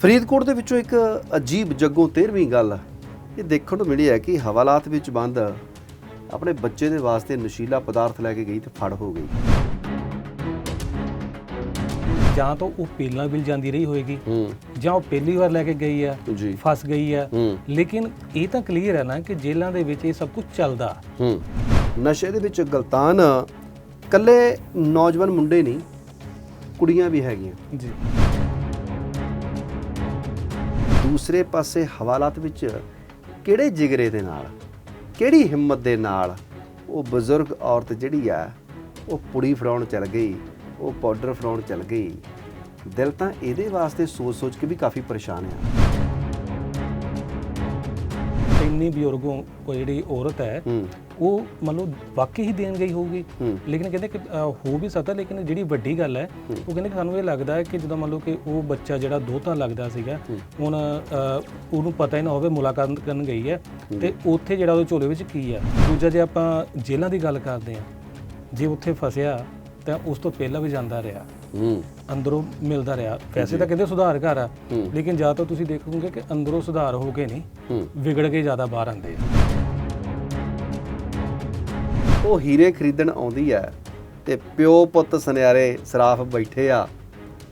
ਫਰੀਦਕੋਟ ਦੇ ਵਿੱਚੋਂ ਇੱਕ ਅਜੀਬ ਜੱਗੋਂ 13ਵੀਂ ਗੱਲ ਇਹ ਦੇਖਣ ਨੂੰ ਮਿਲੀ ਹੈ ਕਿ ਹਵਾਲਾਤ ਵਿੱਚ ਬੰਦ ਆਪਣੇ ਬੱਚੇ ਦੇ ਵਾਸਤੇ ਨਸ਼ੀਲਾ ਪਦਾਰਥ ਲੈ ਕੇ ਗਈ ਤੇ ਫੜ ਹੋ ਗਈ। ਜਾਂ ਤਾਂ ਉਹ ਪਹਿਲਾਂ ਵੀ ਜਾਂਦੀ ਰਹੀ ਹੋਏਗੀ ਹੂੰ। ਜਾਂ ਉਹ ਪਹਿਲੀ ਵਾਰ ਲੈ ਕੇ ਗਈ ਆ ਜੀ। ਫਸ ਗਈ ਆ ਹੂੰ। ਲੇਕਿਨ ਇਹ ਤਾਂ ਕਲੀਅਰ ਹੈ ਨਾ ਕਿ ਜੇਲ੍ਹਾਂ ਦੇ ਵਿੱਚ ਇਹ ਸਭ ਕੁਝ ਚੱਲਦਾ। ਹੂੰ। ਨਸ਼ੇ ਦੇ ਵਿੱਚ ਗਲਤਾਨ ਕੱਲੇ ਨੌਜਵਾਨ ਮੁੰਡੇ ਨਹੀਂ ਕੁੜੀਆਂ ਵੀ ਹੈਗੀਆਂ। ਜੀ। ਦੂਸਰੇ ਪਾਸੇ ਹਵਾਲਾਤ ਵਿੱਚ ਕਿਹੜੇ ਜਿਗਰੇ ਦੇ ਨਾਲ, ਕਿਹੜੀ ਹਿੰਮਤ ਦੇ ਨਾਲ ਉਹ ਬਜ਼ੁਰਗ ਔਰਤ ਜਿਹੜੀ ਆ, ਉਹ ਪੁੜੀ ਫੜਾਉਣ ਚੱਲ ਗਈ, ਉਹ ਪਾਊਡਰ ਫੜਾਉਣ ਚੱਲ ਗਈ। ਦਿਲ ਤਾਂ ਇਹਦੇ ਵਾਸਤੇ ਸੋਚ-ਸੋਚ ਕੇ ਵੀ ਕਾਫੀ ਪਰੇਸ਼ਾਨ ਆ। ਇੰਨੀ ਬਜ਼ੁਰਗੋਂ ਉਹ ਜਿਹੜੀ ਔਰਤ ਹੈ ਉਹ ਮੰਨ ਲਓ ਵਾਕਈ ਹੀ ਦੇਣ ਗਈ ਹੋਊਗੀ। ਲੇਕਿਨ ਕਹਿੰਦੇ ਕਿ ਹੋ ਵੀ ਸਕਦਾ ਲੇਕਿਨ ਜਿਹੜੀ ਵੱਡੀ ਗੱਲ ਹੈ ਉਹ ਕਹਿੰਦੇ ਕਿ ਸਾਨੂੰ ਇਹ ਲੱਗਦਾ ਹੈ ਕਿ ਜਦੋਂ ਮੰਨ ਲਓ ਕਿ ਉਹ ਬੱਚਾ ਜਿਹੜਾ ਦੋਤਾ ਲੱਗਦਾ ਸੀਗਾ ਹੁਣ ਉਹਨੂੰ ਪਤਾ ਹੀ ਨਾ ਹੋਵੇ ਮੁਲਾਕਾਤ ਕਰਨ ਗਈ ਹੈ। ਤੇ ਉੱਥੇ ਜਿਹੜਾ ਉਹਦੇ ਝੋਲੇ ਵਿੱਚ ਕੀ ਹੈ। ਦੂਜਾ ਜੇ ਆਪਾਂ ਜੇਲ੍ਹਾਂ ਦੀ ਗੱਲ ਕਰਦੇ ਹਾਂ ਜੇ ਉੱਥੇ ਫਸਿਆ ਤਾਂ ਉਸ ਤੋਂ ਪਹਿਲਾਂ ਵੀ ਜਾਂਦਾ ਰਿਹਾ। ਹੂੰ। ਅੰਦਰੋਂ ਮਿਲਦਾ ਰਿਹਾ। ਵੈਸੇ ਤਾਂ ਕਹਿੰਦੇ ਸੁਧਾਰ ਘਰ ਆ। ਲੇਕਿਨ ਜਾਂ ਤਾਂ ਤੁਸੀਂ ਦੇਖੋਗੇ ਕਿ ਅੰਦਰੋਂ ਸੁਧਾਰ ਹੋ ਕੇ ਨਹੀਂ ਵਿਗੜ ਕੇ ਜ਼ਿਆਦਾ ਬਾਹਰ ਆਉਂਦੇ ਆ। ਉਹ ਹੀਰੇ ਖਰੀਦਣ ਆਉਂਦੀ ਹੈ ਤੇ ਪਿਓ ਪੁੱਤ ਸੁਨਿਆਰੇ ਸਰਾਫ ਬੈਠੇ ਆ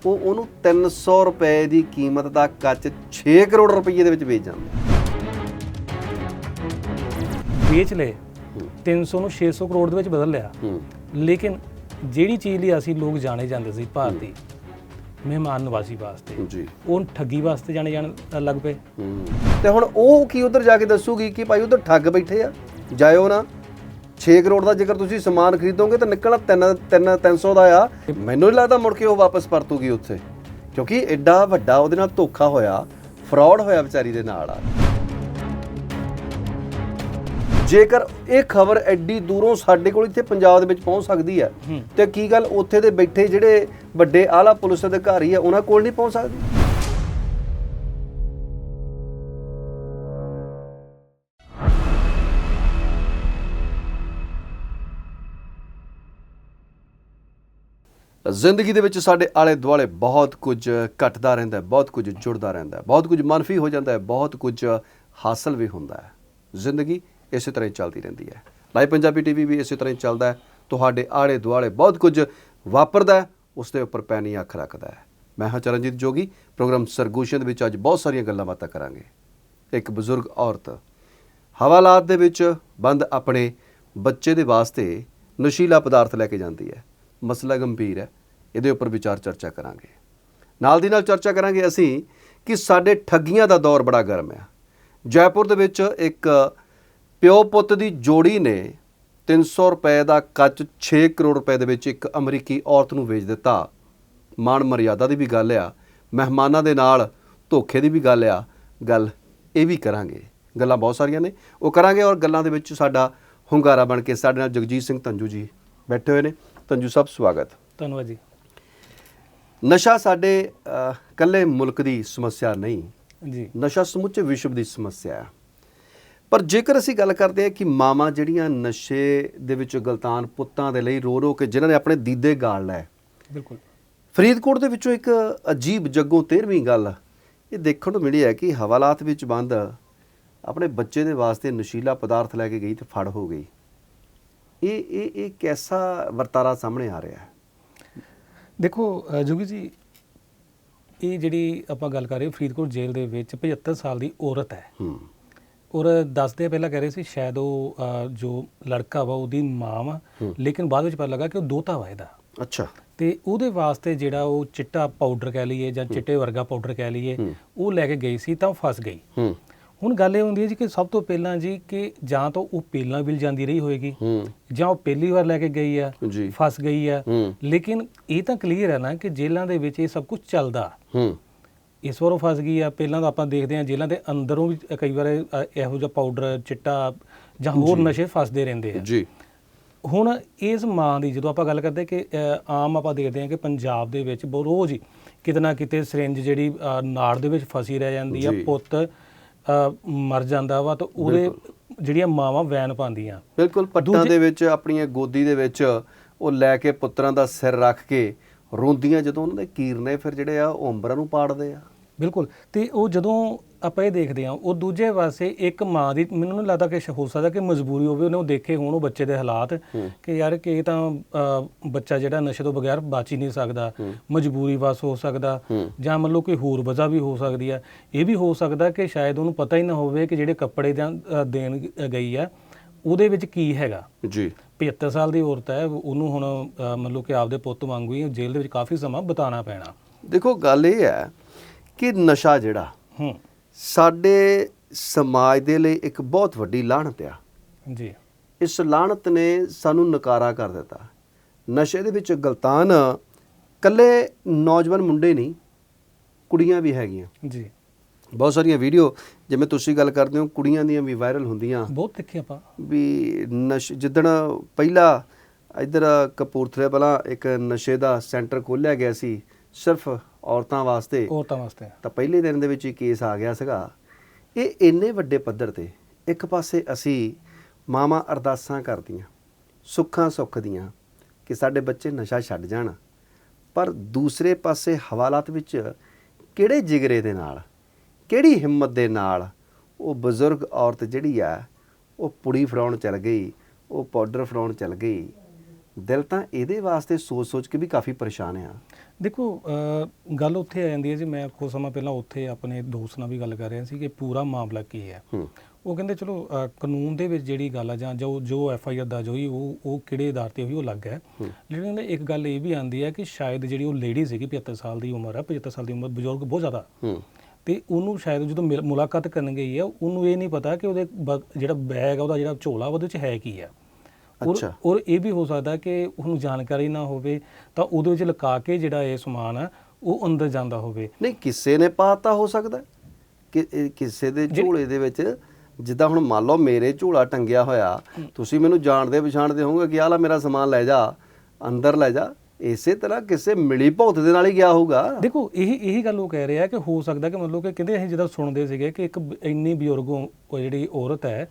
ਉਹ ਉਹਨੂੰ 300 ਰੁਪਏ ਦੀ ਕੀਮਤ ਦਾ ਕੱਚ 6 ਕਰੋੜ ਰੁਪਏ ਦੇ ਵਿੱਚ ਵੇਚ ਜਾਂਦੇ ਵੇਚ ਲਏ ਹੂੰ। 300 ਨੂੰ 600 ਕਰੋੜ ਦੇ ਵਿੱਚ ਬਦਲ ਲਿਆ। ਲੇਕਿਨ ਜਿਹੜੀ ਚੀਜ਼ ਲਈ ਅਸੀਂ ਲੋਕ ਜਾਣੇ ਜਾਂਦੇ ਸੀ ਭਾਰਤੀ ਮਹਿਮਾਨ ਨਵਾਜ਼ੀ ਵਾਸਤੇ। ਜੀ। ਉਹ ਠੱਗੀ ਵਾਸਤੇ ਜਾਣੇ ਜਾਣ ਲੱਗ ਪਏ। ਤੇ ਹੁਣ ਉਹ ਕੀ ਉਧਰ ਜਾ ਕੇ ਦੱਸੂਗੀ ਕਿ ਭਾਈ ਉਧਰ ਠੱਗ ਬੈਠੇ ਆ? ਜਾਇਓ ਨਾ। 6 ਕਰੋੜ ਦਾ ਜੇਕਰ ਤੁਸੀਂ ਸਮਾਨ ਖਰੀਦੋਗੇ ਤਾਂ ਨਿਕਲਣਾ 3 3 300 ਦਾ ਆ। ਮੈਨੂੰ ਨਹੀਂ ਲੱਗਦਾ ਮੁੜ ਕੇ ਉਹ ਵਾਪਸ ਪਰਤੂਗੀ ਉੱਥੇ। ਕਿਉਂਕਿ ਐਡਾ ਵੱਡਾ ਉਹਦੇ ਨਾਲ ਧੋਖਾ ਹੋਇਆ ਫਰਾਡ ਹੋਇਆ ਵਿਚਾਰੀ ਦੇ ਨਾਲ ਆ। ਜੇਕਰ ਇਹ ਖਬਰ ਐਡੀ ਦੂਰੋਂ ਸਾਡੇ ਕੋਲ ਇੱਥੇ ਪੰਜਾਬ ਦੇ ਵਿੱਚ ਪਹੁੰਚ ਸਕਦੀ ਹੈ। ਤੇ ਕੀ ਗੱਲ ਉੱਥੇ ਦੇ ਬੈਠੇ ਜਿਹੜੇ ਵੱਡੇ ਆਲਾ ਪੁਲਿਸ ਅਧਿਕਾਰੀ ਆ ਉਹਨਾਂ ਕੋਲ ਨਹੀਂ ਪਹੁੰਚ ਸਕਦੀ ਜ਼ਿੰਦਗੀ ਦੇ ਵਿੱਚ ਸਾਡੇ ਆਲੇ ਦੁਆਲੇ ਬਹੁਤ ਕੁਝ ਘਟਦਾ ਰਹਿੰਦਾ ਹੈ ਬਹੁਤ ਕੁਝ ਜੁੜਦਾ ਰਹਿੰਦਾ ਹੈ ਬਹੁਤ ਕੁਝ ਮਨਫੀ ਹੋ ਜਾਂਦਾ ਹੈ ਬਹੁਤ ਕੁਝ ਹਾਸਲ ਵੀ ਹੁੰਦਾ ਹੈ ਜ਼ਿੰਦਗੀ ਇਸੇ ਤਰ੍ਹਾਂ ਹੀ ਚੱਲਦੀ ਰਹਿੰਦੀ ਹੈ। ਲਾਈਵ ਪੰਜਾਬੀ ਟੀਵੀ ਵੀ ਇਸੇ ਤਰ੍ਹਾਂ ਹੀ ਚੱਲਦਾ ਹੈ। ਤੁਹਾਡੇ ਆਲੇ ਦੁਆਲੇ ਬਹੁਤ ਕੁਝ ਵਾਪਰਦਾ ਉਸ ਦੇ ਉੱਪਰ ਪੈਣੀ ਅੱਖ ਰੱਖਦਾ ਹੈ। ਮੈਂ ਹਾਂ ਚਰਨਜੀਤ ਜੋਗੀ, ਪ੍ਰੋਗਰਾਮ ਸਰਗੂਸ਼ਨ ਦੇ ਵਿੱਚ ਅੱਜ ਬਹੁਤ ਸਾਰੀਆਂ ਗੱਲਾਂ ਬਾਤਾਂ ਕਰਾਂਗੇ। ਇੱਕ ਬਜ਼ੁਰਗ ਔਰਤ, ਹਵਾਲਾਤ ਦੇ ਵਿੱਚ ਬੰਦ ਆਪਣੇ ਬੱਚੇ ਦੇ ਵਾਸਤੇ ਨਸ਼ੀਲਾ ਪਦਾਰਥ ਲੈ ਕੇ ਜਾਂਦੀ ਹੈ। ਮਸਲਾ ਗੰਭੀਰ ਹੈ, ਇਹਦੇ ਉੱਪਰ ਵਿਚਾਰ ਚਰਚਾ ਕਰਾਂਗੇ। ਨਾਲ ਦੀ ਨਾਲ ਚਰਚਾ ਕਰਾਂਗੇ ਅਸੀਂ ਕਿ ਸਾਡੇ ਠੱਗੀਆਂ ਦਾ ਦੌਰ ਬੜਾ ਗਰਮ ਹੈ। ਜੈਪੁਰ ਦੇ ਵਿੱਚ ਇੱਕ ਪਿਓ ਪੁੱਤ ਦੀ ਜੋੜੀ ਨੇ 300 ਰੁਪਏ ਦਾ ਕੱਚ 6 ਕਰੋੜ ਰੁਪਏ ਦੇ ਵਿੱਚ ਇੱਕ ਅਮਰੀਕੀ ਔਰਤ ਨੂੰ ਵੇਚ ਦਿੱਤਾ। ਮਾਣ ਮਰਿਆਦਾ ਦੀ ਵੀ ਗੱਲ ਆ ਮਹਿਮਾਨਾਂ ਦੇ ਨਾਲ ਧੋਖੇ ਦੀ ਵੀ ਗੱਲ ਆ। ਗੱਲ ਇਹ ਵੀ ਕਰਾਂਗੇ। ਗੱਲਾਂ ਬਹੁਤ ਸਾਰੀਆਂ ਨੇ। ਉਹ ਕਰਾਂਗੇ ਔਰ ਗੱਲਾਂ ਦੇ ਵਿੱਚ ਸਾਡਾ ਹੁੰਗਾਰਾ ਬਣ ਕੇ ਸਾਡੇ ਨਾਲ ਜਗਜੀਤ ਸਿੰਘ ਤੰਜੂ ਜੀ ਬੈਠੇ ਹੋਏ ਨੇ। ਤੰਜੂ ਸਾਹਿਬ ਸਵਾਗਤ। ਧੰਨਵਾਦ ਜੀ। ਨਸ਼ਾ ਸਾਡੇ ਇਕੱਲੇ ਮੁਲਕ ਦੀ ਸਮੱਸਿਆ ਨਹੀਂ। ਜੀ। ਨਸ਼ਾ ਸਮੁੱਚੇ ਵਿਸ਼ਵ ਦੀ ਸਮੱਸਿਆ ਹੈ ਪਰ ਜੇਕਰ ਅਸੀਂ ਗੱਲ ਕਰਦੇ ਹਾਂ ਕਿ ਮਾਵਾਂ ਜਿਹੜੀਆਂ ਨਸ਼ੇ ਦੇ ਵਿੱਚ ਗਲਤਾਨ ਪੁੱਤਾਂ ਦੇ ਲਈ ਰੋ ਰੋ ਕੇ ਜਿਨ੍ਹਾਂ ਨੇ ਆਪਣੇ ਦੀਦੇ ਗਾਲ ਲਏ। ਬਿਲਕੁਲ। ਫਰੀਦਕੋਟ ਦੇ ਵਿੱਚੋਂ ਇੱਕ ਅਜੀਬ ਜੱਗੋਂ 13ਵੀਂ ਗੱਲ ਇਹ ਦੇਖਣ ਨੂੰ ਮਿਲੀ ਹੈ ਕਿ ਹਵਾਲਾਤ ਵਿੱਚ ਬੰਦ ਆਪਣੇ ਬੱਚੇ ਦੇ ਵਾਸਤੇ ਨਸ਼ੀਲਾ ਪਦਾਰਥ ਲੈ ਕੇ ਗਈ ਤੇ ਫੜ ਹੋ ਗਈ। ਇਹ ਇਹ ਇਹ ਕੈਸਾ ਵਰਤਾਰਾ ਸਾਹਮਣੇ ਆ ਰਿਹਾ ਹੈ? ਦੇਖੋ ਜੋਗੀ ਜੀ ਇਹ ਜਿਹੜੀ ਆਪਾਂ ਗੱਲ ਕਰ ਰਹੇ ਫਰੀਦਕੋਟ ਜੇਲ੍ਹ ਦੇ ਵਿੱਚ 75 ਸਾਲ ਦੀ ਔਰਤ ਹੈ। ਹੂੰ। ਔਰ ਦੱਸਦੇ ਪਹਿਲਾਂ ਕਹਿ ਰਹੇ ਸੀ ਸ਼ਾਇਦ ਉਹ ਅ, ਜੋ ਲੜਕਾ ਵਾ ਉਹਦੀ ਮਾਂ ਵਾ। ਲੇਕਿਨ ਬਾਅਦ ਵਿੱਚ ਪਤਾ ਲੱਗਾ ਕਿ ਉਹ ਦੋਤਾ ਵਾ ਇਹਦਾ। ਅੱਛਾ। ਤੇ ਉਹਦੇ ਵਾਸਤੇ ਜਿਹੜਾ ਉਹ ਚਿੱਟਾ ਪਾਊਡਰ ਕਹਿ ਲਈਏ ਜਾਂ ਚਿੱਟੇ ਵਰਗਾ ਪਾਊਡਰ ਕਹਿ ਲਈਏ। ਉਹ ਲੈ ਕੇ ਗਈ ਸੀ ਤਾਂ ਉਹ ਫਸ ਗਈ। ਹੂੰ। ਹੁਣ ਗੱਲ ਇਹ ਹੁੰਦੀ ਹੈ ਜੀ ਕਿ ਸਭ ਤੋਂ ਪਹਿਲਾਂ ਜੀ ਕਿ ਜਾਂ ਤਾਂ ਉਹ ਪਹਿਲਾਂ ਵੀ ਜਾਂਦੀ ਰਹੀ ਹੋਏਗੀ ਹੂੰ। ਜਾਂ ਉਹ ਪਹਿਲੀ ਵਾਰ ਲੈ ਕੇ ਗਈ ਆ ਜੀ। ਫਸ ਗਈ ਆ। ਹੂੰ। ਲੇਕਿਨ ਇਹ ਤਾਂ ਕਲੀਅਰ ਹੈ ਨਾ ਕਿ ਜੇਲ੍ਹਾਂ ਦੇ ਵਿੱਚ ਇਹ ਸਭ ਕੁਝ ਚੱਲਦਾ। ਹੂੰ। ਇਸ ਵਾਰ ਫਸ ਗਈ ਆ ਪਹਿਲਾਂ ਤਾਂ ਆਪਾਂ ਦੇਖਦੇ ਹਾਂ ਜੇਲ੍ਹਾਂ ਦੇ ਅੰਦਰੋਂ ਵੀ ਕਈ ਵਾਰ ਇਹੋ ਜਿਹਾ ਪਾਊਡਰ ਚਿੱਟਾ ਜਾਂ ਹੋਰ ਨਸ਼ੇ ਫਸਦੇ ਰਹਿੰਦੇ ਆ। ਜੀ। ਹੁਣ ਇਸ ਮਾਂ ਦੀ ਜਦੋਂ ਆਪਾਂ ਗੱਲ ਕਰਦੇ ਕਿ ਅ, ਆਮ ਆਪਾਂ ਦੇਖਦੇ ਹਾਂ ਕਿ ਪੰਜਾਬ ਦੇ ਵਿੱਚ ਬਹੁਤ ਰੋਜ਼ ਹੀ ਕਿਤੇ ਨਾ ਕਿਤੇ ਸਿਰਿੰਜ ਜਿਹੜੀ ਅ, ਨਾੜ ਦੇ ਵਿੱਚ ਫਸੀ ਰਹਿ ਜਾਂਦੀ ਆ ਜੀ। ਪੁੱਤ ਅ, ਮਰ ਜਾਂਦਾ ਵਾ ਤਾਂ ਉਹਦੇ ਜਿਹੜੀਆਂ ਮਾਵਾਂ ਵੈਨ ਪਾਉਂਦੀਆਂ। ਬਿਲਕੁਲ ਪੱਟਾਂ ਦੇ ਵਿੱਚ ਆਪਣੀਆਂ ਗੋਦੀ ਦੇ ਵਿੱਚ ਉਹ ਲੈ ਕੇ ਪੁੱਤਰਾਂ ਦਾ ਸਿਰ ਰੱਖ ਕੇ ਰੋਂਦੀਆਂ ਜਦੋਂ ਉਹਨਾਂ ਦੇ ਕੀਰਨੇ ਫਿਰ ਜਿਹੜੇ ਆ ਉਹ ਅੰਬਰਾਂ ਨੂੰ ਪਾੜਦੇ ਆ। ਬਿਲਕੁਲ। ਤੇ ਉਹ ਜਦੋਂ ਆਪਾਂ ਇਹ ਦੇਖਦੇ ਹਾਂ ਉਹ ਦੂਜੇ ਪਾਸੇ ਇੱਕ ਮਾਂ ਦੀ ਮੈਨੂੰ ਨਹੀਂ ਲੱਗਦਾ ਕਿ ਹੋ ਸਕਦਾ ਕਿ ਮਜਬੂਰੀ ਹੋਵੇ ਉਹਨੇ ਉਹ ਦੇਖੇ ਹੋਣ ਉਹ ਬੱਚੇ ਦੇ ਹਾਲਾਤ ਕਿ ਯਾਰ ਕਿ ਇਹ ਤਾਂ ਬੱਚਾ ਜਿਹੜਾ ਨਸ਼ੇ ਤੋਂ ਬਗੈਰ ਬਚ ਹੀ ਨਹੀਂ ਸਕਦਾ ਮਜਬੂਰੀ ਵਸ ਹੋ ਸਕਦਾ ਜਾਂ ਮੰਨ ਲਓ ਕੋਈ ਹੋਰ ਵਜ੍ਹਾ ਵੀ ਹੋ ਸਕਦੀ ਹੈ ਇਹ ਵੀ ਹੋ ਸਕਦਾ ਕਿ ਸ਼ਾਇਦ ਉਹਨੂੰ ਪਤਾ ਹੀ ਨਾ ਹੋਵੇ ਕਿ ਜਿਹੜੇ ਕੱਪੜੇ ਦੇਣ ਗਈ ਆ ਉਹਦੇ ਵਿੱਚ ਕੀ ਹੈਗਾ? ਜੀ। 75 ਸਾਲ ਦੀ ਔਰਤ ਹੈ ਉਹਨੂੰ ਹੁਣ ਲਓ ਕਿ ਆਪਦੇ ਪੁੱਤ ਵਾਂਗੂ ਹੀ ਜੇਲ੍ਹ ਦੇ ਵਿੱਚ ਕਾਫੀ ਸਮਾਂ ਬਿਤਾਉਣਾ ਪੈਣਾ। ਦੇਖੋ ਗੱਲ ਇਹ ਹੈ ਕਿ ਨਸ਼ਾ ਜਿਹੜਾ ਹੂੰ। ਸਾਡੇ ਸਮਾਜ ਦੇ ਲਈ ਇੱਕ ਬਹੁਤ ਵੱਡੀ ਲਾਹਨਤ ਆ। ਜੀ। ਇਸ ਲਾਹਨਤ ਨੇ ਸਾਨੂੰ ਨਕਾਰਾ ਕਰ ਦਿੱਤਾ। ਨਸ਼ੇ ਦੇ ਵਿੱਚ ਗਲਤਾਨ ਕੱਲੇ ਨੌਜਵਾਨ ਮੁੰਡੇ ਨਹੀਂ ਕੁੜੀਆਂ ਵੀ ਹੈਗੀਆਂ। ਜੀ। ਬਹੁਤ ਸਾਰੀਆਂ ਵੀਡੀਓ ਜਿਵੇਂ ਤੁਸੀਂ ਗੱਲ ਕਰਦੇ ਹੋ ਕੁੜੀਆਂ ਦੀਆਂ ਵੀ ਵਾਇਰਲ ਹੁੰਦੀਆਂ। ਬਹੁਤ ਦੇਖੇ ਆਪਾਂ। ਵੀ ਨਸ਼ ਜਿੱਦਣ ਪਹਿਲਾ ਇੱਧਰ ਕਪੂਰਥਲੇ ਪਹਿਲਾਂ ਇੱਕ ਨਸ਼ੇ ਦਾ ਸੈਂਟਰ ਖੋਲ੍ਹਿਆ ਗਿਆ ਸੀ ਸਿਰਫ ਔਰਤਾਂ ਵਾਸਤੇ। ਔਰਤਾਂ ਵਾਸਤੇ। ਤਾਂ ਪਹਿਲੇ ਦਿਨ ਦੇ ਵਿੱਚ ਹੀ ਕੇਸ ਆ ਗਿਆ ਸੀਗਾ। ਇਹ ਇੰਨੇ ਵੱਡੇ ਪੱਧਰ ਤੇ ਇੱਕ ਪਾਸੇ ਅਸੀਂ ਮਾਵਾਂ ਅਰਦਾਸਾਂ ਕਰਦੀਆਂ ਸੁੱਖਾਂ ਸੁੱਖ ਦੀਆਂ ਕਿ ਸਾਡੇ ਬੱਚੇ ਨਸ਼ਾ ਛੱਡ ਜਾਣ। ਪਰ ਦੂਸਰੇ ਪਾਸੇ ਹਵਾਲਾਤ ਵਿੱਚ ਕਿਹੜੇ ਜਿਗਰੇ ਦੇ ਨਾਲ ਕਿਹੜੀ ਹਿੰਮਤ ਦੇ ਨਾਲ ਉਹ ਬਜ਼ੁਰਗ ਔਰਤ ਜਿਹੜੀ ਆ ਉਹ ਪੁੜੀ ਫੜਾਉਣ ਚਲ ਗਈ ਉਹ ਪਾਊਡਰ ਫੜਾਉਣ ਚਲ ਗਈ। ਦਿਲ ਤਾਂ ਇਹਦੇ ਵਾਸਤੇ ਸੋਚ-ਸੋਚ ਕੇ ਵੀ ਕਾਫੀ ਪਰੇਸ਼ਾਨ ਆ। ਦੇਖੋ ਗੱਲ ਉੱਥੇ ਆ ਜਾਂਦੀ ਹੈ ਜੀ ਮੈਂ ਕੁਝ ਸਮਾਂ ਪਹਿਲਾਂ ਉੱਥੇ ਆਪਣੇ ਦੋਸਤ ਨਾਲ ਵੀ ਗੱਲ ਕਰ ਰਿਹਾ ਸੀ ਕਿ ਪੂਰਾ ਮਾਮਲਾ ਕੀ ਹੈ। ਉਹ ਕਹਿੰਦੇ ਚਲੋ ਕਾਨੂੰਨ ਦੇ ਵਿੱਚ ਜਿਹੜੀ ਗੱਲ ਆ ਜਾਂ ਜੋ ਜੋ ਐਫ ਆਈ ਆਰ ਦਰਜ ਹੋਈ ਉਹ ਉਹ ਕਿਹੜੇ ਆਧਾਰ ਤੇ ਹੋਈ ਉਹ ਅਲੱਗ ਹੈ। ਲੇਕਿਨ ਇੱਕ ਗੱਲ ਇਹ ਵੀ ਆਂਦੀ ਹੈ ਕਿ ਸ਼ਾਇਦ ਜਿਹੜੀ ਉਹ ਲੇਡੀ ਸੀਗੀ 75 ਸਾਲ ਦੀ ਉਮਰ ਹੈ 75 ਸਾਲ ਦੀ ਉਮਰ ਬਜ਼ੁਰਗ ਬਹੁਤ ਜ਼ਿਆਦਾ। ਹੂੰ। ਤੇ ਉਹਨੂੰ ਸ਼ਾਇਦ ਜਦੋਂ ਮਿਲ- ਮੁਲਾਕਾਤ ਕਰਨ ਗਈ ਹੈ ਉਹਨੂੰ ਇਹ ਨਹੀਂ ਪਤਾ ਕਿ ਉਹਦੇ ਬ- ਜਿਹੜਾ ਬੈਗ ਆ ਉਹਦਾ ਜਿਹੜਾ ਝੋਲਾ ਉਹਦੇ ਵਿੱਚ ਹੈ ਕੀ ਹੈ ਔਰ ਅੱਛਾ। ਔਰ ਇਹ ਵੀ ਹੋ ਸਕਦਾ ਕਿ ਉਹਨੂੰ ਜਾਣਕਾਰੀ ਨਾ ਹੋਵੇ ਤਾਂ ਉਹਦੇ ਵਿੱਚ ਲੁਕਾ ਕੇ ਜਿਹੜਾ ਇਹ ਸਮਾਨ ਆ ਉਹ ਅੰਦਰ ਜਾਂਦਾ ਹੋਵੇ ਨਹੀਂ ਕਿਸੇ ਨੇ ਪਾਤਾ ਹੋ ਸਕਦਾ ਹੈ। ਕਿ ਇਹ ਕਿਸੇ ਦੇ ਝੋਲੇ ਦੇ ਵਿੱਚ ਜਿੱਦਾਂ ਹੁਣ ਮੰਨ ਲਓ ਮੇਰੇ ਝੋਲਾ ਟੰਗਿਆ ਹੋਇਆ ਤੁਸੀਂ ਮੈਨੂੰ ਜਾਣਦੇ ਪਛਾਣਦੇ ਹੋਵੋਗੇ ਕਿ ਆਹ ਲੈ ਮੇਰਾ ਸਮਾਨ ਲੈ ਜਾ ਅੰਦਰ ਲੈ ਜਾ ਇਸੇ ਤਰ੍ਹਾਂ ਕਿਸੇ ਮਿਲੀ ਭੌਤ ਦੇ ਨਾਲ ਹੀ ਗਿਆ ਹੋਊਗਾ। ਦੇਖੋ ਇਹ ਇਹੀ ਗੱਲ ਉਹ ਕਹਿ ਰਿਹਾ ਕਿ ਹੋ ਸਕਦਾ ਕਿ ਮਤਲਬ ਕਿ ਕਹਿੰਦੇ ਅਸੀਂ ਜਦੋਂ ਸੁਣਦੇ ਸੀਗੇ ਕਿ ਇੱਕ ਇੰਨੀ ਬਜ਼ੁਰਗ ਉਹ ਉਹ ਜਿਹੜੀ ਔਰਤ ਹੈ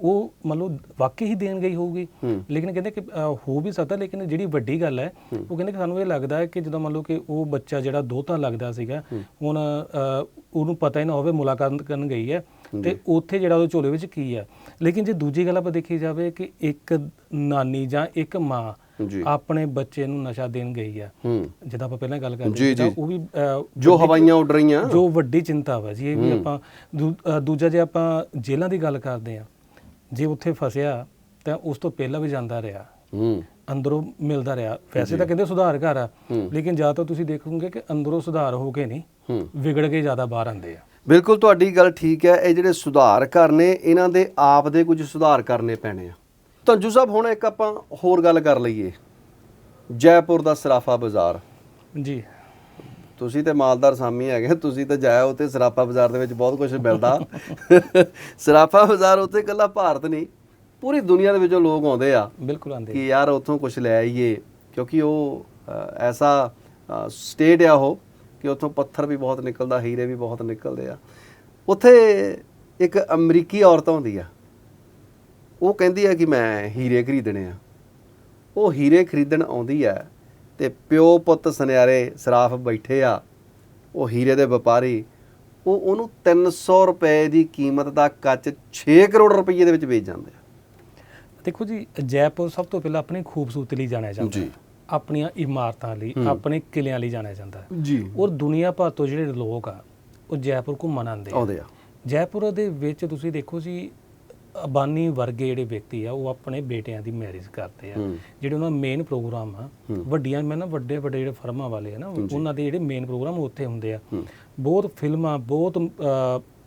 ਉਹ ਮਤਲਬ ਵਾਕਈ ਹੀ ਦੇਣ ਗਈ ਹੋਊਗੀ। ਲੇਕਿਨ ਕਹਿੰਦੇ ਕਿ ਹੋ ਵੀ ਸਕਦਾ ਲੇਕਿਨ ਜਿਹੜੀ ਵੱਡੀ ਗੱਲ ਹੈ ਉਹ ਕਹਿੰਦੇ ਕਿ ਸਾਨੂੰ ਇਹ ਲੱਗਦਾ ਹੈ ਕਿ ਜਦੋਂ ਮੰਨ ਲਓ ਕਿ ਉਹ ਬੱਚਾ ਜਿਹੜਾ ਦੋਤਾ ਲੱਗਦਾ ਸੀਗਾ ਹੁਣ ਉਹਨੂੰ ਪਤਾ ਹੀ ਨਾ ਹੋਵੇ ਮੁਲਾਕਾਤ ਕਰਨ ਗਈ ਹੈ। ਤੇ ਉੱਥੇ ਜਿਹੜਾ ਉਹਦੇ ਝੋਲੇ ਵਿੱਚ ਕੀ ਹੈ। ਲੇਕਿਨ ਜੇ ਦੂਜੀ ਗੱਲ ਆਪਾਂ ਦੇਖੀ ਜਾਵੇ ਕਿ ਇੱਕ ਨਾਨੀ ਜਾਂ ਇੱਕ ਮਾਂ ਆਪਣੇ ਬੱਚੇ ਨੂੰ ਨਸ਼ਾ ਦੇਣ ਗਈ ਹੂੰ। ਜਿੱਦਾਂ ਆਪਾਂ ਪਹਿਲਾਂ ਗੱਲ ਕਰਦੇ ਸੀ। ਉਹ ਵੀ ਜੋ ਹਵਾਈਆਂ ਉੱਡ ਰਹੀਆਂ। ਜੋ ਵੱਡੀ ਚਿੰਤਾ ਵਾ ਜੀ ਇਹ ਵੀ ਆਪਾਂ ਦੂਜਾ ਜੇ ਆਪਾਂ ਜੇਲ੍ਹਾਂ ਦੀ ਗੱਲ ਕਰਦੇ ਆ ਜੇ ਉੱਥੇ ਫਸਿਆ ਤਾਂ ਉਸ ਤੋਂ ਪਹਿਲਾਂ ਵੀ ਜਾਂਦਾ ਰਿਹਾ। ਹੂੰ। ਅੰਦਰੋਂ ਮਿਲਦਾ ਰਿਹਾ। ਵੈਸੇ ਤਾਂ ਕਹਿੰਦੇ ਸੁਧਾਰ ਘਰ ਆ ਲੇਕਿਨ ਜਾਂ ਤਾਂ ਤੁਸੀਂ ਦੇਖੋਗੇ ਕਿ ਅੰਦਰੋਂ ਸੁਧਾਰ ਹੋ ਕੇ ਨਹੀਂ ਵਿਗੜ ਕੇ ਜ਼ਿਆਦਾ ਬਾਹਰ ਆਉਂਦੇ ਆ। ਬਿਲਕੁਲ ਤੁਹਾਡੀ ਗੱਲ ਠੀਕ ਹੈ। ਇਹ ਜਿਹੜੇ ਸੁਧਾਰ ਕਰਨੇ ਇਹਨਾਂ ਦੇ ਆਪ ਦੇ ਕੁਝ ਸੁਧਾਰ ਕਰਨੇ ਪੈਣੇ ਆ। ਤੰਜੂ ਸਾਹਿਬ ਹੁਣ ਇੱਕ ਆਪਾਂ ਹੋਰ ਗੱਲ ਕਰ ਲਈਏ। ਜੈਪੁਰ ਦਾ ਸਰਾਫਾ ਬਾਜ਼ਾਰ। ਜੀ। ਤੁਸੀਂ ਤੇ ਮਾਲਦਾਰ ਸਾਮੀ ਹੈਗੇ ਤੁਸੀਂ ਤਾਂ ਜਾਇਆ ਉੱਥੇ ਸਰਾਫਾ ਬਾਜ਼ਾਰ ਦੇ ਵਿੱਚ ਬਹੁਤ ਕੁਝ ਮਿਲਦਾ। ਸਰਾਫਾ ਬਾਜ਼ਾਰ ਉੱਥੇ ਇਕੱਲਾ ਭਾਰਤ ਨਹੀਂ ਪੂਰੀ ਦੁਨੀਆ ਦੇ ਵਿੱਚੋਂ ਲੋਕ ਆਉਂਦੇ ਆ। ਬਿਲਕੁਲ ਆਉਂਦੇ ਕਿ ਯਾਰ ਉੱਥੋਂ ਕੁਝ ਲੈ ਆਈਏ ਕਿਉਂਕਿ ਉਹ ਐਸਾ ਸਟੇਟ ਆ ਉਹ ਕਿ ਉੱਥੋਂ ਪੱਥਰ ਵੀ ਬਹੁਤ ਨਿਕਲਦਾ ਹੀਰੇ ਵੀ ਬਹੁਤ ਨਿਕਲਦੇ ਆ। ਉੱਥੇ ਇੱਕ ਅਮਰੀਕੀ ਔਰਤ ਹੁੰਦੀ ਆ। ਉਹ ਕਹਿੰਦੀ ਆ ਕਿ ਮੈਂ ਹੀਰੇ ਖਰੀਦਣੇ ਆ। ਉਹ ਹੀਰੇ ਖਰੀਦਣ ਆਉਂਦੀ ਆ ਤੇ ਪਿਓ ਪੁੱਤ ਸੁਨਿਆਰੇ ਸਰਾਫ ਬੈਠੇ ਆ ਉਹ ਹੀਰੇ ਦੇ ਵਪਾਰੀ ਉਹ ਉਹਨੂੰ 300 ਰੁਪਏ ਦੀ ਕੀਮਤ ਦਾ ਕੱਚ 6 ਕਰੋੜ ਰੁਪਏ ਦੇ ਵਿੱਚ ਵੇਚ ਜਾਂਦੇ ਆ। ਦੇਖੋ ਜੀ ਜੈਪੁਰ ਸਭ ਤੋਂ ਪਹਿਲਾਂ ਆਪਣੀ ਖੂਬਸੂਰਤੀ ਲਈ ਜਾਣਿਆ ਜਾਂਦਾ ਜੀ। ਹੈ। ਆਪਣੀਆਂ ਇਮਾਰਤਾਂ ਲਈ ਆਪਣੇ ਕਿਲਿਆਂ ਲਈ ਜਾਣਿਆ ਜਾਂਦਾ ਹੈ। ਜੀ। ਔਰ ਦੁਨੀਆ ਭਰ ਤੋਂ ਜਿਹੜੇ ਲੋਕ ਆ ਉਹ ਜੈਪੁਰ ਘੁੰਮਣ ਆਉਂਦੇ ਆ। ਆਉਂਦੇ ਆ। ਜੈਪੁਰ ਦੇ ਵਿੱਚ ਤੁਸੀਂ ਦੇਖੋ ਜੀ ਅਬਾਨੀ ਵਰਗੇ ਜਿਹੜੇ ਵਿਅਕਤੀ ਆ ਉਹ ਆਪਣੇ ਬੇਟਿਆਂ ਦੀ ਮੈਰਿਜ ਕਰਦੇ ਆ। ਜਿਹੜੇ ਉਹਨਾਂ ਮੇਨ ਪ੍ਰੋਗਰਾਮ ਆ ਵੱਡੀਆਂ ਮੈਂ ਨਾ ਵੱਡੇ ਵੱਡੇ ਜਿਹੜੇ ਫਰਮਾਂ ਵਾਲੇ ਆ ਨਾ ਉਹਨਾਂ ਦੇ ਜਿਹੜੇ ਮੇਨ ਪ੍ਰੋਗਰਾਮ ਉੱਥੇ ਹੁੰਦੇ ਆ। ਬਹੁਤ ਫਿਲਮਾਂ ਬਹੁਤ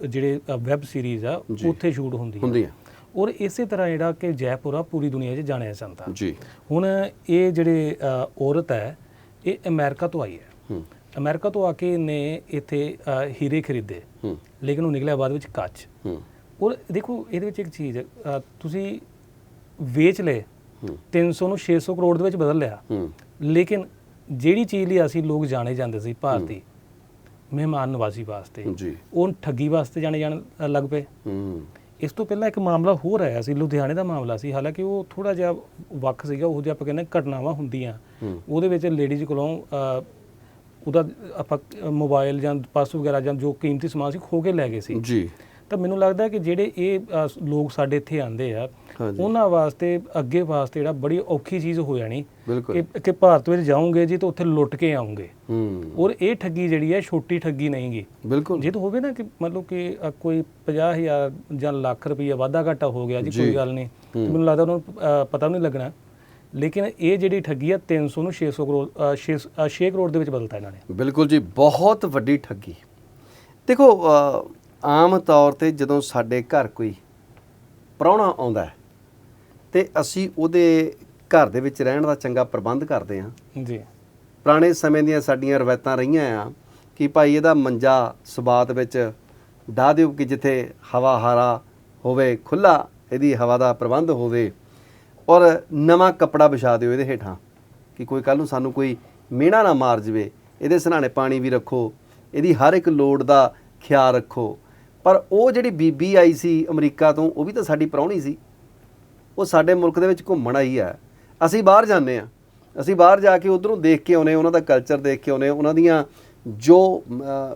ਜਿਹੜੇ ਵੈਬ ਸੀਰੀਜ਼ ਆ ਉੱਥੇ ਸ਼ੂਟ ਹੁੰਦੀਆਂ। ਹੁੰਦੀਆਂ ਔਰ ਇਸੇ ਤਰ੍ਹਾਂ ਜਿਹੜਾ ਕਿ ਜੈਪੁਰ ਆ ਪੂਰੀ ਦੁਨੀਆ 'ਚ ਜਾਣਿਆ ਜਾਂਦਾ। ਜੀ। ਹੁਣ ਇਹ ਜਿਹੜੇ ਔਰਤ ਹੈ ਇਹ ਅਮਰੀਕਾ ਤੋਂ ਆਈ ਹੈ। ਅਮਰੀਕਾ ਤੋਂ ਆ ਕੇ ਇਹਨੇ ਇੱਥੇ ਹੀਰੇ ਖਰੀਦੇ। ਲੇਕਿਨ ਉਹ ਨਿਕਲਿਆ ਬਾਅਦ ਵਿੱਚ ਕੱਚ। ਔਰ ਦੇਖੋ ਇਹਦੇ ਵਿੱਚ ਇੱਕ ਚੀਜ਼ ਅ, ਤੁਸੀਂ ਵੇਚ ਲਏ ਹੂੰ। 300 ਨੂੰ 600 ਕਰੋੜ ਦੇ ਵਿੱਚ ਬਦਲ ਲਿਆ। ਹੂੰ। ਲੇਕਿਨ ਜਿਹੜੀ ਚੀਜ਼ ਲਈ ਅਸੀਂ ਲੋਕ ਜਾਣੇ ਜਾਂਦੇ ਸੀ ਭਾਰਤੀ ਮਹਿਮਾਨ ਨਵਾਜ਼ੀ ਵਾਸਤੇ ਜੀ। ਉਹ ਠੱਗੀ ਵਾਸਤੇ ਜਾਣੇ ਜਾਣ ਅ, ਲੱਗ ਪਏ। ਹੂੰ। ਇਸ ਤੋਂ ਪਹਿਲਾਂ ਇੱਕ ਮਾਮਲਾ ਹੋਰ ਆਇਆ ਸੀ ਲੁਧਿਆਣੇ ਦਾ ਮਾਮਲਾ ਸੀ। ਹਾਲਾਂਕਿ ਉਹ ਥੋੜਾ ਜਿਹਾ ਵੱਖ ਸੀਗਾ ਉਹ ਜਿਹਾ ਆਪਾਂ ਕਹਿੰਦੇ ਘਟਨਾਵਾਂ ਹੁੰਦੀਆਂ। ਹੂੰ। ਉਹਦੇ ਵਿੱਚ ਲੇਡੀਜ਼ ਕੋਲੋਂ ਅ, ਉਹਦਾ ਆਪਾਂ ਮੋਬਾਈਲ ਜਾਂ ਪਰਸ ਵਗੈਰਾ ਜਾਂ ਜੋ ਕੀਮਤੀ ਸਮਾਨ ਸੀ ਖੋ ਕੇ ਲੈ ਗਏ ਸੀ। ਜੀ। ਤਾਂ ਮੈਨੂੰ ਲੱਗਦਾ ਕਿ ਜਿਹੜੇ ਇਹ ਅ, ਲੋਕ ਸਾਡੇ ਇੱਥੇ ਆਂਦੇ ਆ ਹਾਂਜੀ। ਉਹਨਾਂ ਵਾਸਤੇ ਅੱਗੇ ਵਾਸਤੇ ਜਿਹੜਾ ਬੜੀ ਔਖੀ ਚੀਜ਼ ਹੋ ਜਾਣੀ ਬਿਲਕੁਲ। ਕਿ ਕਿ ਭਾਰਤ ਵਿੱਚ ਜਾਓਗੇ ਜੀ ਤਾਂ ਉੱਥੇ ਲੁੱਟ ਕੇ ਆਉਂਗੇ ਹੂੰ। ਔਰ ਇਹ ਠੱਗੀ ਜਿਹੜੀ ਹੈ ਛੋਟੀ ਠੱਗੀ ਨਹੀਂਗੀ। ਬਿਲਕੁਲ। ਜੇ ਤਾਂ ਹੋਵੇ ਨਾ ਕਿ ਮਤਲਬ ਕਿ ਅ, ਕੋਈ 50000 ਜਾਂ ਲੱਖ ਰੁਪਈਆ ਵਾਧਾ ਘਾਟਾ ਹੋ ਗਿਆ ਜੀ ਜੀ। ਕੋਈ ਗੱਲ ਨਹੀਂ। ਤੇ ਮੈਨੂੰ ਲੱਗਦਾ ਉਹਨਾਂ ਨੂੰ ਅ, ਪਤਾ ਵੀ ਨਹੀਂ ਲੱਗਣਾ। ਲੇਕਿਨ ਇਹ ਜਿਹੜੀ ਠੱਗੀ ਆ 300 ਨੂੰ 600 ਕਰੋੜ 6 6 ਕਰੋੜ ਦੇ ਵਿੱਚ ਬਦਲਤਾ ਇਹਨਾਂ ਨੇ। ਬਿਲਕੁਲ ਜੀ ਬਹੁਤ ਵੱਡੀ ਠੱਗੀ। ਦੇਖੋ ਅ, ਆਮ ਤੌਰ ਤੇ ਜਦੋਂ ਸਾਡੇ ਘਰ ਕੋਈ ਪ੍ਰਾਹੁਣਾ ਆਉਂਦਾ ਹੈ ਤੇ ਅਸੀਂ ਉਹਦੇ ਘਰ ਦੇ ਵਿੱਚ ਰਹਿਣ ਦਾ ਚੰਗਾ ਪ੍ਰਬੰਧ ਕਰਦੇ ਹਾਂ। ਜੀ। ਪੁਰਾਣੇ ਸਮੇਂ ਦੀਆਂ ਸਾਡੀਆਂ ਰਵਾਇਤਾਂ ਰਹੀਆਂ ਆ ਕਿ ਭਾਈ ਇਹਦਾ ਮੰਜਾ ਸਬਾਤ ਵਿੱਚ ਢਾ ਦਿਓ ਕਿ ਜਿੱਥੇ ਹਵਾ ਹਾਰਾ ਹੋਵੇ ਖੁੱਲਾ ਇਹਦੀ ਹਵਾ ਦਾ ਪ੍ਰਬੰਧ ਹੋਵੇ ਔਰ ਨਵਾਂ ਕੱਪੜਾ ਵਿਛਾ ਦਿਓ ਇਹਦੇ ਹੇਠਾਂ ਕਿ ਕੋਈ ਕੱਲ ਨੂੰ ਸਾਨੂੰ ਕੋਈ ਮਿਹਣਾ ਨਾ ਮਾਰ ਜਵੇ ਇਹਦੇ ਸਰਾਣੇ ਪਾਣੀ ਵੀ ਰੱਖੋ ਇਹਦੀ ਹਰ ਇੱਕ ਲੋੜ ਦਾ ਖਿਆਲ ਰੱਖੋ। ਪਰ ਉਹ ਜਿਹੜੀ ਬੀਬੀ ਆਈ ਸੀ ਅਮਰੀਕਾ ਤੋਂ, ਉਹ ਵੀ ਤਾਂ ਸਾਡੀ ਪ੍ਰਾਹੁਣੀ ਸੀ। ਉਹ ਸਾਡੇ ਮੁਲਕ ਦੇ ਵਿੱਚ ਘੁੰਮਣ ਆਈ ਹੈ। ਅਸੀਂ ਬਾਹਰ ਜਾਂਦੇ ਆ ਅਸੀਂ ਬਾਹਰ ਜਾ ਕੇ ਉਧਰੋਂ ਦੇਖ ਕੇ ਆਉਨੇ ਉਹਨਾਂ ਦਾ ਕਲਚਰ ਦੇਖ ਕੇ ਆਉਨੇ ਉਹਨਾਂ ਦੀਆਂ ਜੋ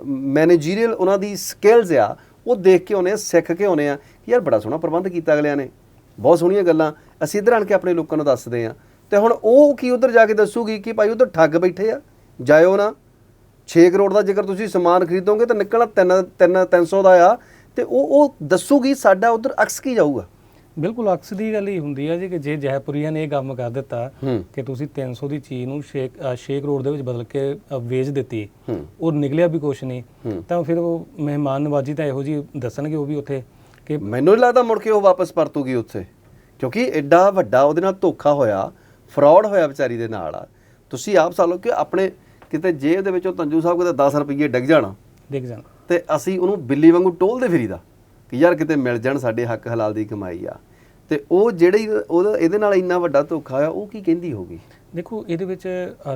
ਮੈਨੇਜਰੀਅਲ ਉਹਨਾਂ ਦੀ ਸਕਿੱਲਸ ਆ, ਉਹ ਦੇਖ ਕੇ ਆਉਨੇ ਆ ਸਿੱਖ ਕੇ ਆਉਨੇ ਆ ਕਿ ਯਾਰ ਬੜਾ ਸੋਹਣਾ ਪ੍ਰਬੰਧ ਕੀਤਾ ਅਗਲਿਆਂ ਨੇ। ਬਹੁਤ ਸੋਹਣੀਆਂ ਗੱਲਾਂ। ਅਸੀਂ ਇੱਧਰ ਆਣ ਕੇ ਆਪਣੇ ਲੋਕਾਂ ਨੂੰ ਦੱਸਦੇ ਆ ਤੇ ਹੁਣ ਉਹ ਕੀ ਉਧਰ ਜਾ ਕੇ ਦੱਸੂਗੀ ਕਿ ਭਾਈ ਉਧਰ ਠੱਗ ਬੈਠੇ ਆ। ਜਾਇਓ ਨਾ। 6 ਕਰੋੜ ਦਾ ਜੇਕਰ ਤੁਸੀਂ ਸਮਾਨ ਖਰੀਦੋਗੇ ਤਾਂ ਨਿਕਲਣਾ 3 3 300 ਦਾ ਆ। ਤੇ ਉਹ ਉਹ ਦੱਸੂਗੀ ਸਾਡਾ ਉਧਰ ਅਕਸ ਕੀ ਜਾਊਗਾ। ਬਿਲਕੁਲ ਅਕਸ ਦੀ ਗੱਲ ਹੀ ਹੁੰਦੀ ਹੈ ਜੀ ਕਿ ਜੇ ਜੈਪੁਰੀਆਂ ਨੇ ਇਹ ਕੰਮ ਕਰ ਦਿੱਤਾ ਕਿ ਤੁਸੀਂ 300 ਦੀ ਚੀਜ਼ ਨੂੰ 6 6 ਕਰੋੜ ਦੇ ਵਿੱਚ ਬਦਲ ਕੇ ਵੇਚ ਦਿੱਤੀ। ਹੂੰ। ਔਰ ਨਿਕਲਿਆ ਵੀ ਕੁਛ ਨਹੀਂ। ਤਾਂ ਫਿਰ ਉਹ ਮਹਿਮਾਨ ਨਵਾਜੀ ਤਾਂ ਇਹੋ ਜੀ ਦੱਸਣਗੇ ਉਹ ਵੀ ਉੱਥੇ ਕਿ ਮੈਨੂੰ ਨਹੀਂ ਲੱਗਦਾ ਮੁੜ ਕੇ ਉਹ ਵਾਪਸ ਪਰਤੂਗੀ ਉੱਥੇ। ਕਿਉਂਕਿ ਐਡਾ ਵੱਡਾ ਉਹਦੇ ਨਾਲ ਧੋਖਾ ਹੋਇਆ ਫਰਾਡ ਹੋਇਆ ਵਿਚਾਰੀ ਦੇ ਨਾਲ ਆ। ਤੁਸੀਂ ਆਪ ਸਾਲੋ ਕਿ ਆਪਣੇ ਕਿਤੇ ਜੇਬ ਦੇ ਵਿੱਚੋਂ ਤੰਜੂ ਸਾਹਿਬ ਕਿਤੇ 10 ਰੁਪਏ ਡਿੱਗ ਜਾਣਾ ਦੇਖ ਜਾਣ। ਤੇ ਅਸੀਂ ਉਹਨੂੰ ਬਿੱਲੀ ਵਾਂਗੂ ਟੋਲਦੇ ਫਿਰੀਦਾ ਕਿ ਯਾਰ ਕਿਤੇ ਮਿਲ ਜਾਣ ਸਾਡੇ ਹੱਕ ਹਲਾਲ ਦੀ ਕਮਾਈ ਆ। ਤੇ ਉਹ ਜਿਹੜੀ ਉਹਦਾ ਇਹਦੇ ਨਾਲ ਇੰਨਾ ਵੱਡਾ ਧੋਖਾ ਹੋਇਆ ਉਹ ਕੀ ਕਹਿੰਦੀ ਹੋਗੀ ਦੇਖੋ ਇਹਦੇ ਵਿੱਚ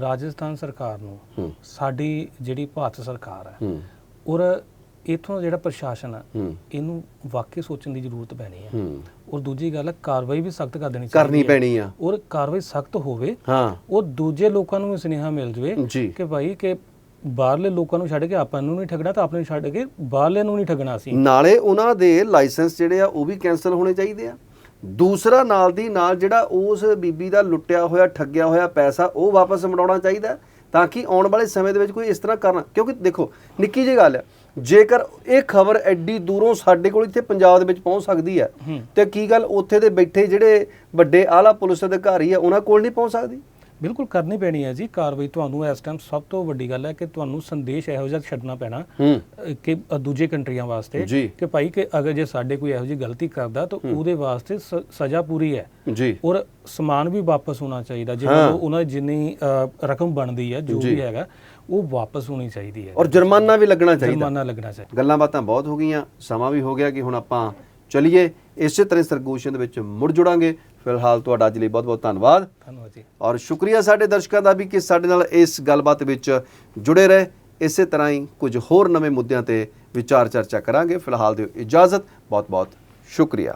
ਰਾਜਸਥਾਨ ਸਰਕਾਰ ਨੂੰ ਸਾਡੀ ਜਿਹੜੀ ਭਾਰਤ ਸਰਕਾਰ ਹੂੰ। ਔਰ ਇਥੋਂ ਜਿਹੜਾ ਪ੍ਰਸ਼ਾਸਨ ਹੂੰ। ਇਹਨੂੰ ਵਾਕਈ ਸੋਚਣ ਦੀ ਜ਼ਰੂਰਤ ਪੈਣੀ ਹੂੰ। ਔਰ ਦੂਜੀ ਗੱਲ ਹੈ ਕਾਰਵਾਈ ਵੀ ਸਖਤ ਕਰ ਦੇਣੀ ਕਰਨੀ ਹੈ। ਪੈਣੀ ਆ। ਔਰ ਕਾਰਵਾਈ ਸਖਤ ਹੋਵੇ ਹਾਂ। ਉਹ ਦੂਜੇ ਲੋਕਾਂ ਨੂੰ ਵੀ ਸੁਨੇਹਾ ਮਿਲ ਜਵੇ ਕਿ ਭਾਈ ਕਿ ਬਾਹਰਲੇ ਲੋਕਾਂ ਨੂੰ ਛੱਡ ਕੇ ਆਪਾਂ ਨੂੰ ਨਹੀਂ ਠੱਗਣਾ ਤਾਂ ਆਪਣੇ ਨੂੰ ਛੱਡ ਕੇ ਬਾਹਰਲੇ ਨੂੰ ਨਹੀਂ ਠੱਗਣਾ ਸੀ ਨਾਲੇ ਉਹਨਾਂ ਦੇ ਲਾਇਸੈਂਸ ਜਿਹੜੇ ਆ ਉਹ ਵੀ ਕੈਨਸਲ ਹੋਣੇ ਚਾਹੀਦੇ ਆ। ਦੂਸਰਾ ਨਾਲ ਦੀ ਨਾਲ ਜਿਹੜਾ ਉਸ ਬੀਬੀ ਦਾ ਲੁੱਟਿਆ ਹੋਇਆ ਠੱਗਿਆ ਹੋਇਆ ਪੈਸਾ ਉਹ ਵਾਪਸ ਮੁੜਾਉਣਾ ਚਾਹੀਦਾ ਤਾਂ ਕਿ ਆਉਣ ਵਾਲੇ ਸਮੇਂ ਦੇ ਵਿੱਚ ਕੋਈ ਇਸ ਤਰ੍ਹਾਂ ਕਰਨਾ। ਕਿਉਂਕਿ ਦੇਖੋ ਨਿੱਕੀ ਜਿਹੀ ਗੱਲ ਹੈ ਜੇਕਰ ਇਹ ਖਬਰ ਐਡੀ ਦੂਰੋਂ ਸਾਡੇ ਕੋਲ ਇੱਥੇ ਪੰਜਾਬ ਦੇ ਵਿੱਚ ਪਹੁੰਚ ਸਕਦੀ ਹੈ। ਤੇ ਕੀ ਗੱਲ ਉੱਥੇ ਦੇ ਬੈਠੇ ਜਿਹੜੇ ਵੱਡੇ ਆਲਾ ਪੁਲਿਸ ਅਧਿਕਾਰੀ ਆ ਉਹਨਾਂ ਕੋਲ ਨਹੀਂ ਪਹੁੰਚ ਸਕਦੀ ਬਿਲਕੁਲ ਕਰਨੀ ਪੈਣੀ ਹੈ ਜੀ ਕਾਰਵਾਈ ਤੁਹਾਨੂੰ ਇਸ ਟਾਈਮ ਸਭ ਤੋਂ ਵੱਡੀ ਗੱਲ ਹੈ ਕਿ ਤੁਹਾਨੂੰ ਸੰਦੇਸ਼ ਇਹੋ ਜਿਹਾ ਛੱਡਣਾ ਪੈਣਾ ਕਿ ਦੂਜੇ ਕੰਟਰੀਆਂ ਵਾਸਤੇ ਜੀ। ਕਿ ਭਾਈ ਕਿ ਅਗਰ ਜੇ ਸਾਡੇ ਕੋਈ ਇਹੋ ਜਿਹੀ ਗਲਤੀ ਕਰਦਾ ਤਾਂ ਉਹਦੇ ਵਾਸਤੇ ਸਜ਼ਾ ਪੂਰੀ ਹੈ ਜੀ ਔਰ ਸਮਾਨ ਵੀ ਵਾਪਸ ਹੋਣਾ ਚਾਹੀਦਾ ਜੇ। ਮਤਲਬ ਉਹਨਾਂ ਜਿੰਨੀ ਰਕਮ ਬਣਦੀ ਹੈ ਜੋ ਜੀ। ਵੀ ਹੈਗਾ ਉਹ ਵਾਪਸ ਹੋਣੀ ਚਾਹੀਦੀ ਹੈ। ਔਰ ਜੁਰਮਾਨਾ ਵੀ ਲੱਗਣਾ ਚਾਹੀਦਾ। ਜੁਰਮਾਨਾ ਲੱਗਣਾ ਚਾਹੀਦਾ। ਗੱਲਾਂ ਬਾਤਾਂ ਬਹੁਤ ਹੋ ਗਈਆਂ ਸਮਾਂ ਵੀ ਹੋ ਗਿਆ ਕਿ ਹੁਣ ਆਪਾਂ ਚਲਿਏ। ਇਸੇ ਤਰ੍ਹਾਂ ਸਰਗੋਸ਼ਨ ਦੇ ਵਿੱਚ ਮੁੜ ਜੁੜਾਂਗੇ। ਫਿਲਹਾਲ ਤੁਹਾਡਾ ਅੱਜ ਲਈ ਬਹੁਤ ਬਹੁਤ ਧੰਨਵਾਦ। ਧੰਨਵਾਦ ਜੀ। ਔਰ ਸ਼ੁਕਰੀਆ ਸਾਡੇ ਦਰਸ਼ਕਾਂ ਦਾ ਵੀ ਕਿ ਸਾਡੇ ਨਾਲ ਇਸ ਗੱਲਬਾਤ ਵਿੱਚ ਜੁੜੇ ਰਹੇ। ਇਸੇ ਤਰ੍ਹਾਂ ਹੀ ਕੁਝ ਹੋਰ ਨਵੇਂ ਮੁੱਦਿਆਂ ਤੇ ਵਿਚਾਰ ਚਰਚਾ ਕਰਾਂਗੇ। ਫਿਲਹਾਲ ਦਿਓ ਇਜਾਜ਼ਤ। ਬਹੁਤ ਬਹੁਤ ਸ਼ੁਕਰੀਆ।